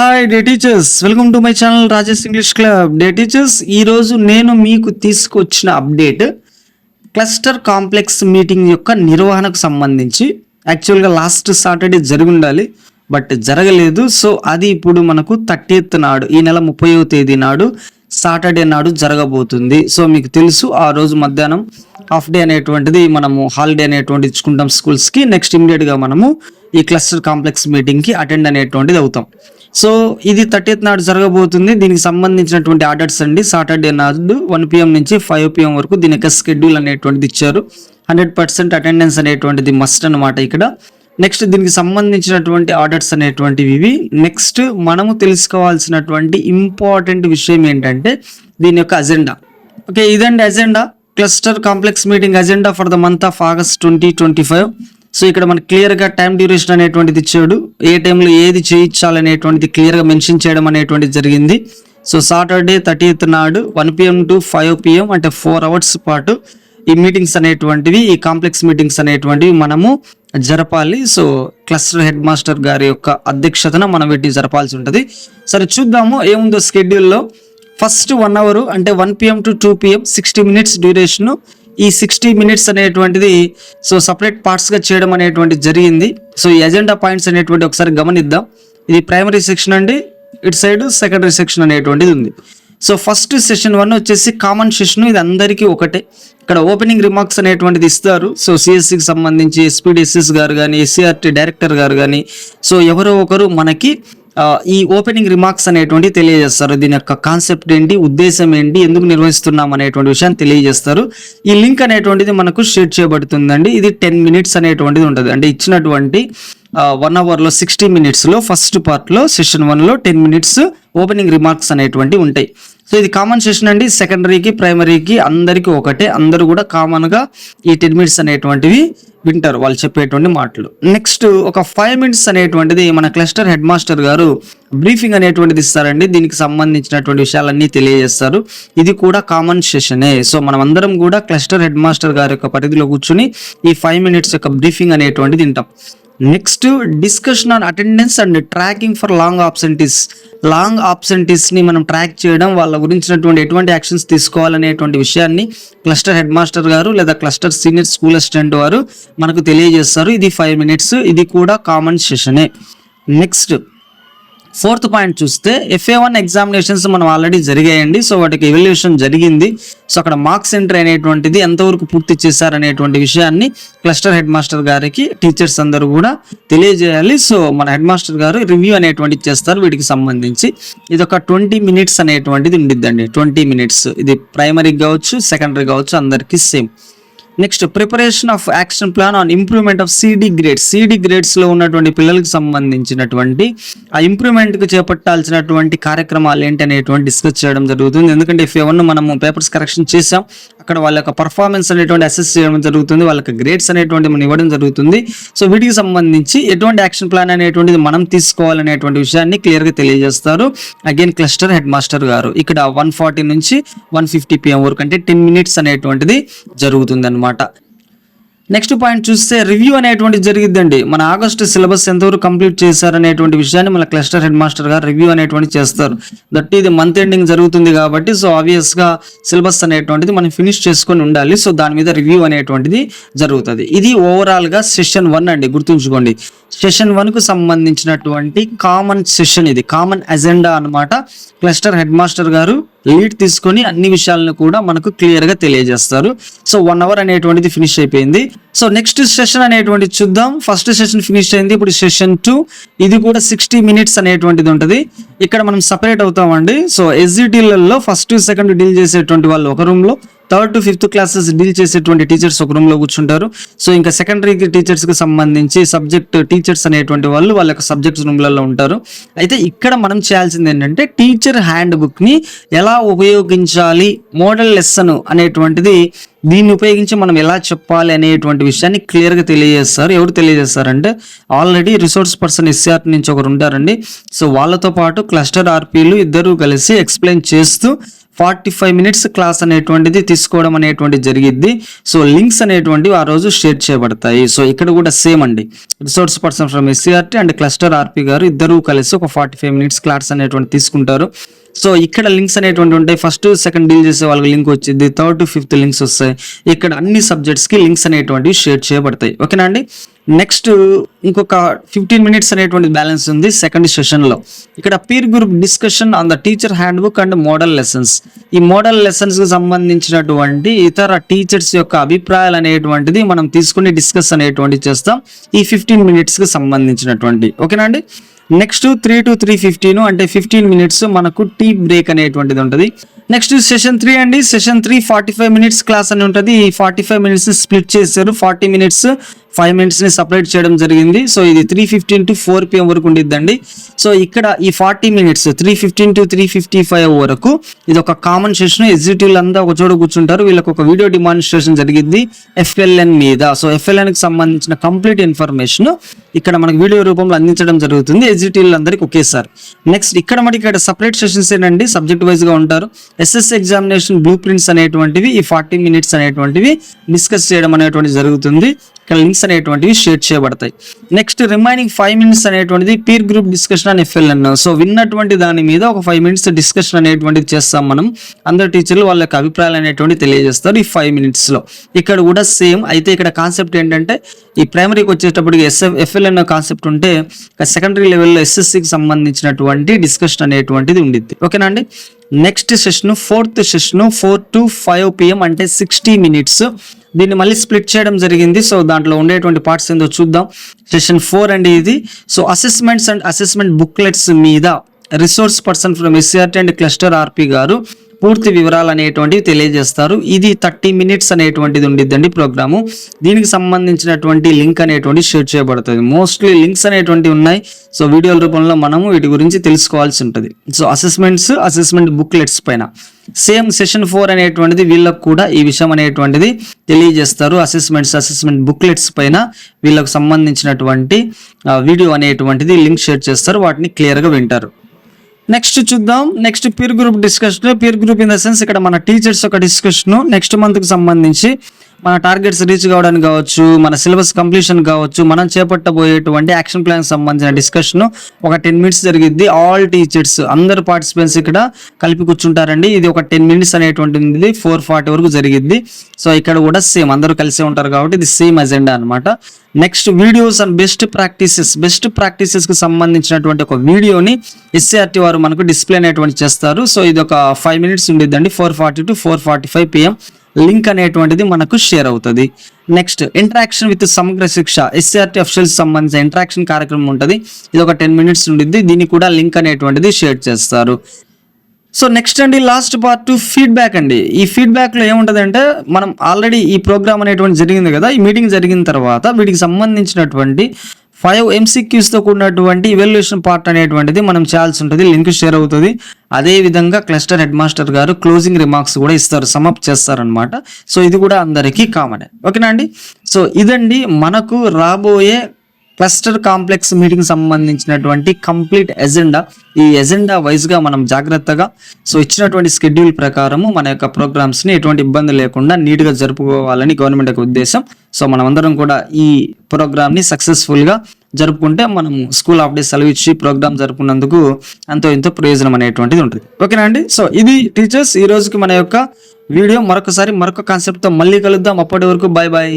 Hi dear teachers welcome to my channel Rajesh English club dear teachers ఈరోజు నేను మీకు తీసుకొచ్చిన అప్డేట్ క్లస్టర్ కాంప్లెక్స్ మీటింగ్ యొక్క నిర్వహణకు సంబంధించి. యాక్చువల్గా లాస్ట్ సాటర్డే జరిగి ఉండాలి బట్ జరగలేదు. సో అది ఇప్పుడు మనకు థర్టీత్ నాడు ఈ నెల ముప్పైవ తేదీ నాడు సాటర్డే నాడు జరగబోతుంది. సో మీకు తెలుసు ఆ రోజు మధ్యాహ్నం హాఫ్ డే అనేటువంటిది మనము హాలిడే అనేటువంటి ఇచ్చుకుంటాం స్కూల్స్కి నెక్స్ట్ ఇమీడియట్గా మనము ఈ క్లస్టర్ కాంప్లెక్స్ మీటింగ్కి అటెండ్ అనేటువంటిది అవుతాం. సో ఇది థర్టీత్ నాడు జరగబోతుంది. దీనికి సంబంధించినటువంటి ఆర్డర్స్ అండి. సాటర్డే నాడు వన్ పిఎం నుంచి ఫైవ్ పిఎం వరకు దీని యొక్క స్కెడ్యూల్ అనేటువంటిది ఇచ్చారు. హండ్రెడ్ పర్సెంట్ అటెండెన్స్ అనేటువంటిది మస్ట్ అన్నమాట ఇక్కడ. నెక్స్ట్ దీనికి సంబంధించినటువంటి ఆర్డర్స్ అనేటువంటివి ఇవి. నెక్స్ట్ మనము తెలుసుకోవాల్సినటువంటి ఇంపార్టెంట్ విషయం ఏంటంటే దీని యొక్క అజెండా ఓకే ఇదండి agenda cluster complex meeting agenda for the month of August twenty twenty five so ఇక్కడ మనకి క్లియర్గా టైం డ్యూరేషన్ అనేటువంటిది ఇచ్చాడు. ఏ టైంలో ఏది చేయించాలనేటువంటిది క్లియర్గా మెన్షన్ చేయడం అనేటువంటిది జరిగింది. సో సాటర్డే థర్టీత్ నాడు one PM to five PM అంటే ఫోర్ అవర్స్ పాటు ఈ మీటింగ్స్ అనేటువంటివి ఈ కాంప్లెక్స్ మీటింగ్స్ అనేటువంటివి మనము జరపాలి. సో క్లస్టర్ హెడ్ మాస్టర్ గారి యొక్క అధ్యక్షతన మనం వీటిని జరపాల్సి ఉంటుంది. సరే చూద్దాము ఏముందో స్కెడ్యూల్లో ఫస్ట్ వన్ అవర్ అంటే one PM to two PM sixty minutes duration ఈ సిక్స్టీ మినిట్స్ అనేటువంటిది సో సపరేట్ పార్ట్స్గా చేయడం అనేటువంటి జరిగింది. సో ఈ ఎజెండా పాయింట్స్ అనేటువంటి ఒకసారి గమనిద్దాం. ఇది ప్రైమరీ సెక్షన్ అండి ఇటు సైడ్ సెకండరీ సెక్షన్ అనేటువంటిది ఉంది. సో ఫస్ట్ సెషన్ వన్ వచ్చేసి కామన్ సెషన్ ఇది అందరికీ ఒకటే. ఇక్కడ ఓపెనింగ్ రిమార్క్స్ అనేటువంటిది ఇస్తారు. సో సిఎస్సికి సంబంధించి ఎస్పీడిఎస్ఎస్ గారు కానీ ఎస్సీఆర్టీ డైరెక్టర్ గారు కానీ సో ఎవరో ఒకరు మనకి ఈ ఓపెనింగ్ రిమార్క్స్ అనేటువంటి తెలియజేస్తారు. దీని యొక్క కాన్సెప్ట్ ఏంటి ఉద్దేశం ఏంటి ఎందుకు నిర్వహిస్తున్నాం అనేటువంటి విషయాన్ని తెలియజేస్తారు. ఈ లింక్ అనేటువంటిది మనకు షేర్ చేయబడుతుందండి. ఇది టెన్ మినిట్స్ అనేటువంటిది ఉంటుంది. అంటే ఇచ్చినటువంటి వన్ అవర్లో సిక్స్టీ మినిట్స్లో ఫస్ట్ పార్ట్లో సెషన్ వన్లో టెన్ మినిట్స్ ఓపెనింగ్ రిమార్క్స్ అనేటువంటి ఉంటాయి. సో ఇది కామన్ సెషన్ అండి. సెకండరీకి ప్రైమరీకి అందరికీ ఒకటే. అందరూ కూడా కామన్గా ఈ టెన్ మినిట్స్ అనేటువంటివి వింటారు వాళ్ళు చెప్పేటువంటి మాటలు. నెక్స్ట్ ఒక ఫైవ్ మినిట్స్ అనేటువంటిది మన క్లస్టర్ హెడ్ మాస్టర్ గారు బ్రీఫింగ్ అనేటువంటిది ఇస్తారండి. దీనికి సంబంధించినటువంటి విషయాలన్నీ తెలియజేస్తారు. ఇది కూడా కామన్ సెషనే. సో మనం అందరం కూడా క్లస్టర్ హెడ్ మాస్టర్ గారి యొక్క పరిధిలో కూర్చుని ఈ ఫైవ్ మినిట్స్ యొక్క బ్రీఫింగ్ అనేటువంటిది వింటాం. Next discussion on attendance and tracking for long absentees long ఆబ్సెంటీస్ని మనం ట్రాక్ చేయడం వాళ్ళ గురించినటువంటి ఎటువంటి యాక్షన్స్ తీసుకోవాలనేటువంటి విషయాన్ని క్లస్టర్ హెడ్ మాస్టర్ గారు లేదా క్లస్టర్ సీనియర్ స్కూల్ అసిస్టెంట్ వారు మనకు తెలియజేస్తారు. ఇది ఫైవ్ మినిట్స్ ఇది కూడా కామన్ సెషనే నెక్స్ట్ ఫోర్త్ పాయింట్ చూస్తే ఎఫ్ఏ వన్ ఎగ్జామినేషన్స్ మనం ఆల్రెడీ జరిగాయండి. సో వాటికి ఎవల్యూషన్ జరిగింది. సో అక్కడ మార్క్స్ ఎంట్రీ అనేటువంటిది ఎంతవరకు పూర్తి చేశారనేటువంటి విషయాన్ని క్లస్టర్ హెడ్ మాస్టర్ గారికి టీచర్స్ అందరూ కూడా తెలియజేయాలి. సో మన హెడ్ మాస్టర్ గారు రివ్యూ అనేటువంటిది చేస్తారు వీటికి సంబంధించి. ఇది ఒక ట్వంటీ మినిట్స్ అనేటువంటిది ఉండిద్దండి. ట్వంటీ మినిట్స్ ఇది ప్రైమరీ కావచ్చు సెకండరీ కావచ్చు అందరికీ same next preparation of action plan on improvement of CD grades CD గ్రేడ్స్లో ఉన్నటువంటి పిల్లలకు సంబంధించినటువంటి ఆ ఇంప్రూవ్మెంట్కి చేపట్టాల్సినటువంటి కార్యక్రమాలు ఏంటి అనేటువంటి డిస్కస్ చేయడం జరుగుతుంది. ఎందుకంటే ఇఫ్ ఏమన్నా మనము పేపర్స్ కరెక్షన్ చేసాం అక్కడ వాళ్ళ యొక్క పర్ఫార్మెన్స్ అనేటువంటి అసెస్ చేయడం జరుగుతుంది వాళ్ళకి గ్రేడ్స్ అనేటువంటి మనం ఇవ్వడం జరుగుతుంది. సో వీటికి సంబంధించి ఎటువంటి యాక్షన్ ప్లాన్ అనేటువంటిది మనం తీసుకోవాలనేటువంటి విషయాన్ని క్లియర్గా తెలియజేస్తారు. అగైన్ క్లస్టర్ హెడ్ మాస్టర్ గారు. ఇక్కడ వన్ ఫార్టీ నుంచి వన్ ఫిఫ్టీ పిఎం వరకు అంటే టెన్ మినిట్స్ అనేటువంటిది జరుగుతుంది అనమాట నెక్స్ట్ పాయింట్ చూస్తే రివ్యూ అనేటువంటి జరిగిద్దండి. మన ఆగస్టు సిలబస్ ఎంతవరకు కంప్లీట్ చేశారనేటువంటి విషయాన్ని మన క్లస్టర్ హెడ్ మాస్టర్ గారు రివ్యూ అనేటువంటి చేస్తారు. దట్ ఇది మంత్ ఎండింగ్ జరుగుతుంది కాబట్టి సో ఆబ్వియస్గా సిలబస్ అనేటువంటిది మనం ఫినిష్ చేసుకొని ఉండాలి. సో దాని మీద రివ్యూ అనేటువంటిది జరుగుతుంది. ఇది ఓవరాల్గా సెషన్ వన్ అండి గుర్తుంచుకోండి. సెషన్ వన్కు సంబంధించినటువంటి కామన్ సెషన్ ఇది. కామన్ అజెండా అన్నమాట. క్లస్టర్ హెడ్ మాస్టర్ గారు లీడ్ తీసుకొని అన్ని విషయాలను కూడా మనకు క్లియర్గా తెలియజేస్తారు. సో వన్ అవర్ అనేటువంటిది ఫినిష్ అయిపోయింది. సో నెక్స్ట్ సెషన్ అనేటువంటిది చూద్దాం. ఫస్ట్ సెషన్ ఫినిష్ అయింది. ఇప్పుడు సెషన్ టూ ఇది కూడా సిక్స్టీ మినిట్స్ అనేటువంటిది ఉంటుంది. ఇక్కడ మనం సపరేట్ అవుతామండి. సో ఎస్జిటీలలో ఫస్ట్ సెకండ్ డీల్ చేసేటువంటి వాళ్ళు ఒక రూమ్లో third to fifth classes deal చేసేటువంటి టీచర్స్ ఒక రూమ్లో కూర్చుంటారు. సో ఇంకా సెకండరీ టీచర్స్కి సంబంధించి సబ్జెక్ట్ టీచర్స్ అనేటువంటి వాళ్ళు వాళ్ళ యొక్క సబ్జెక్ట్స్ రూమ్లలో ఉంటారు. అయితే ఇక్కడ మనం చేయాల్సింది ఏంటంటే టీచర్ హ్యాండ్ బుక్ని ఎలా ఉపయోగించాలి మోడల్ లెసన్ అనేటువంటిది దీన్ని ఉపయోగించి మనం ఎలా చెప్పాలి అనేటువంటి విషయాన్ని క్లియర్గా తెలియజేస్తారు. ఎవరు తెలియజేస్తారంటే ఆల్రెడీ రిసోర్స్ పర్సన్ ఎస్ఆర్ నుంచి ఒకరు ఉంటారండి. సో వాళ్ళతో పాటు క్లస్టర్ ఆర్పీలు ఇద్దరు కలిసి ఎక్స్ప్లెయిన్ చేస్తూ ఫార్టీ ఫైవ్ మినిట్స్ క్లాస్ అనేటువంటిది తీసుకోవడం అనేటువంటి జరిగిద్ది. సో లింక్స్ అనేటువంటివి ఆ రోజు షేర్ చేయబడతాయి. సో ఇక్కడ కూడా సేమ్ అండి. Resource person from SCERT and cluster RP గారు ఇద్దరు కలిసి ఒక ఫార్టీ ఫైవ్ మినిట్స్ క్లాస్ అనేటువంటి తీసుకుంటారు. సో ఇక్కడ లింక్స్ అనేటువంటి ఉంటాయి. ఫస్ట్ సెకండ్ డీల్ చేసే వాళ్ళకి లింక్ వచ్చింది థర్డ్ టు ఫిఫ్త్ లింక్స్ వస్తాయి. ఇక్కడ అన్ని సబ్జెక్ట్స్కి లింక్స్ అనేటువంటివి షేర్ చేయబడతాయి. ఓకేనా అండి? నెక్స్ట్ ఇంకొక ఫిఫ్టీన్ మినిట్స్ అనేటువంటి బ్యాలెన్స్ ఉంది సెకండ్ సెషన్లో ఇక్కడ peer group discussion on the teacher hand book and model lessons ఈ మోడల్ లెసన్స్కి సంబంధించినటువంటి ఇతర టీచర్స్ యొక్క అభిప్రాయాలు అనేటువంటిది మనం తీసుకుని డిస్కస్ అనేటువంటి చేస్తాం. ఈ ఫిఫ్టీన్ మినిట్స్కి సంబంధించినటువంటి. ఓకేనా అండి? Next three to three fifteen అంటే ఫిఫ్టీన్ మినిట్స్ మనకు టీ బ్రేక్ అనేటువంటిది ఉంటుంది. నెక్స్ట్ సెషన్ త్రీ అండి. Session three forty five minutes class అని ఉంటుంది. ఈ ఫార్టీ ఫైవ్ మినిట్స్ స్ప్లిట్ చేశారు. ఫార్టీ మినిట్స్ ఫైవ్ మినిట్స్ని సపరేట్ చేయడం జరిగింది. సో ఇది three fifteen to four PM వరకు ఉండిద్దండి. సో ఇక్కడ ఈ forty minutes three fifteen to three fifty five వరకు ఇది ఒక కామన్ సెషన్ ఎగ్జిక్యూటివ్ అంతా ఒక చోట కూర్చుంటారు. వీళ్ళకి ఒక వీడియో డిమాన్స్ట్రేషన్ జరిగింది ఎఫ్ఎల్ఎన్ మీద. సో ఎఫ్ఎల్ఎన్కి సంబంధించిన కంప్లీట్ ఇన్ఫర్మేషన్ ఇక్కడ మనకు వీడియో రూపంలో అందించడం జరుగుతుంది. ఎగ్జిక్యూటివ్ అందరికీ ఒకేసారి. నెక్స్ట్ ఇక్కడ మనకి ఇక్కడ సపరేట్ సెషన్స్ ఏంటండి సబ్జెక్ట్ వైజ్గా ఉంటారు. ఎస్ఎస్ ఎగ్జామినేషన్ బ్లూ ప్రింట్స్ అనేటువంటివి ఈ ఫార్టీ మినిట్స్ అనేటువంటివి డిస్కస్ చేయడం అనేటువంటి జరుగుతుంది. ఇక్కడ లింక్స్ అనేటువంటివి షేర్ చేయబడతాయి. నెక్స్ట్ రిమైనింగ్ ఫైవ్ మినిట్స్ అనేటువంటిది పీర్ గ్రూప్ డిస్కషన్ అని ఎఫ్ఎల్ఎన్ సో విన్నటువంటి దాని మీద ఒక ఫైవ్ మినిట్స్ డిస్కషన్ అనేటువంటిది చేస్తాం మనం. అందరు టీచర్లు వాళ్ళ యొక్క అభిప్రాయాలు అనేటువంటి తెలియజేస్తారు ఈ ఫైవ్ మినిట్స్లో. ఇక్కడ కూడా సేమ్ అయితే ఇక్కడ కాన్సెప్ట్ ఏంటంటే ఈ ప్రైమరీకి వచ్చేటప్పటికి ఎస్ఎఫ్ ఎఫ్ఎల్ఎన్ కాన్సెప్ట్ ఉంటే సెకండరీ లెవెల్లో ఎస్ఎస్సికి సంబంధించినటువంటి డిస్కషన్ అనేటువంటిది ఉండిద్ది. ఓకేనా అండి? Next session fourth session four to five PM అంటే సిక్స్టీ మినిట్స్ దీన్ని మళ్ళీ స్ప్లిట్ చేయడం జరిగింది. సో దాంట్లో ఉండేటువంటి పార్ట్స్ ఏందో చూద్దాం. సెషన్ ఫోర్ అండి ఇది. So assessments and assessment booklets మీద resource person from SRT and cluster RP గారు పూర్తి వివరాలు అనేటువంటివి తెలియజేస్తారు. ఇది థర్టీ మినిట్స్ అనేటువంటిది ఉండిద్దండి ప్రోగ్రాము. దీనికి సంబంధించినటువంటి లింక్ అనేటువంటి షేర్ చేయబడుతుంది. మోస్ట్లీ లింక్స్ అనేటువంటివి ఉన్నాయి. సో వీడియోల రూపంలో మనము వీటి గురించి తెలుసుకోవాల్సి ఉంటుంది. సో అసెస్మెంట్స్ అసెస్మెంట్ బుక్లెట్స్ పైన. సేమ్ సెషన్ ఫోర్ అనేటువంటిది వీళ్ళకు కూడా ఈ విషయం అనేటువంటిది తెలియజేస్తారు. అసెస్మెంట్స్ అసెస్మెంట్ బుక్లెట్స్ పైన వీళ్ళకు సంబంధించినటువంటి వీడియో అనేటువంటిది లింక్ షేర్ చేస్తారు. వాటిని క్లియర్గా వింటారు. నెక్స్ట్ చూద్దాం. Next peer group discussion peer group in the sense ఇక్కడ మన టీచర్స్ ఒక డిస్కషన్ నెక్స్ట్ మంత్కి సంబంధించి మన టార్గెట్స్ రీచ్ కావడానికి కావచ్చు మన సిలబస్ కంప్లీషన్ కావచ్చు మనం చేపట్టబోయేటువంటి యాక్షన్ ప్లాన్ సంబంధించిన డిస్కషన్ ఒక టెన్ మినిట్స్ జరిగిద్ది. ఆల్ టీచర్స్ అందరు పార్టిసిపెంట్స్ ఇక్కడ కలిపి కూర్చుంటారండి. ఇది ఒక టెన్ మినిట్స్ అనేటువంటిది ఫోర్ ఫార్టీ వరకు జరిగింది సో ఇక్కడ కూడా సేమ్ అందరూ కలిసే ఉంటారు కాబట్టి ఇది సేమ్ అజెండా అనమాట next videos and best practices best ప్రాక్టీసెస్కి సంబంధించినటువంటి ఒక వీడియోని ఎస్సీఆర్టీ వారు మనకు డిస్ప్లే అనేటువంటి చేస్తారు. సో ఇది ఒక ఫైవ్ మినిట్స్ ఉండేదండి four forty to four forty five PM link అనేటువంటిది మనకు షేర్ అవుతుంది. నెక్స్ట్ ఇంటరాక్షన్ విత్ సమగ్ర శిక్ష. ఎస్ఆర్టీ అఫీషియల్స్ సంబంధించిన ఇంటరాక్షన్ కార్యక్రమం ఉంటుంది. ఇది ఒక టెన్ మినిట్స్ ఉండిద్ది. దీనికి కూడా లింక్ అనేటువంటిది షేర్ చేస్తారు. సో నెక్స్ట్ అండి లాస్ట్ పార్ట్ ఫీడ్బ్యాక్ అండి. ఈ ఫీడ్బ్యాక్లో ఏముంటుంది అంటే మనం ఆల్రెడీ ఈ ప్రోగ్రామ్ అనేటువంటి జరిగింది కదా ఈ మీటింగ్ జరిగిన తర్వాత వీటికి సంబంధించినటువంటి ఫైవ్ ఎంసీక్యూస్తో కూడినటువంటి ఇవల్యూషన్ పార్ట్ అనేటువంటిది మనం చేయాల్సి ఉంటుంది లింక్ షేర్ అవుతుంది. అదే విధంగా క్లస్టర్ హెడ్ మాస్టర్ గారు క్లోజింగ్ రిమార్క్స్ కూడా ఇస్తారు సమప్ చేస్తారనమాట సో ఇది కూడా అందరికీ కామన్ ఓకేనా అండి? సో ఇదండి మనకు రాబోయే క్లస్టర్ కాంప్లెక్స్ మీటింగ్ సంబంధించినటువంటి కంప్లీట్ ఎజెండా. ఈ ఎజెండా వైజ్గా మనం జాగ్రత్తగా సో ఇచ్చినటువంటి స్కెడ్యూల్ ప్రకారము మన యొక్క ప్రోగ్రామ్స్ని ఎటువంటి ఇబ్బంది లేకుండా నీట్గా జరుపుకోవాలని గవర్నమెంట్ యొక్క ఉద్దేశం. సో మనమందరం కూడా ఈ ప్రోగ్రామ్ని సక్సెస్ఫుల్గా జరుపుకుంటే మనం స్కూల్ ఆఫ్ డే సెలవు ఇచ్చి ప్రోగ్రామ్ జరుపుకున్నందుకు ఎంతో ఎంతో ప్రయోజనం అనేటువంటిది ఉంటుంది. ఓకేనా అండి? సో ఇది టీచర్స్ ఈ రోజుకి మన యొక్క వీడియో. మరొకసారి మరొక కాన్సెప్ట్తో మళ్ళీ కలుద్దాం. అప్పటి వరకు బాయ్ బాయ్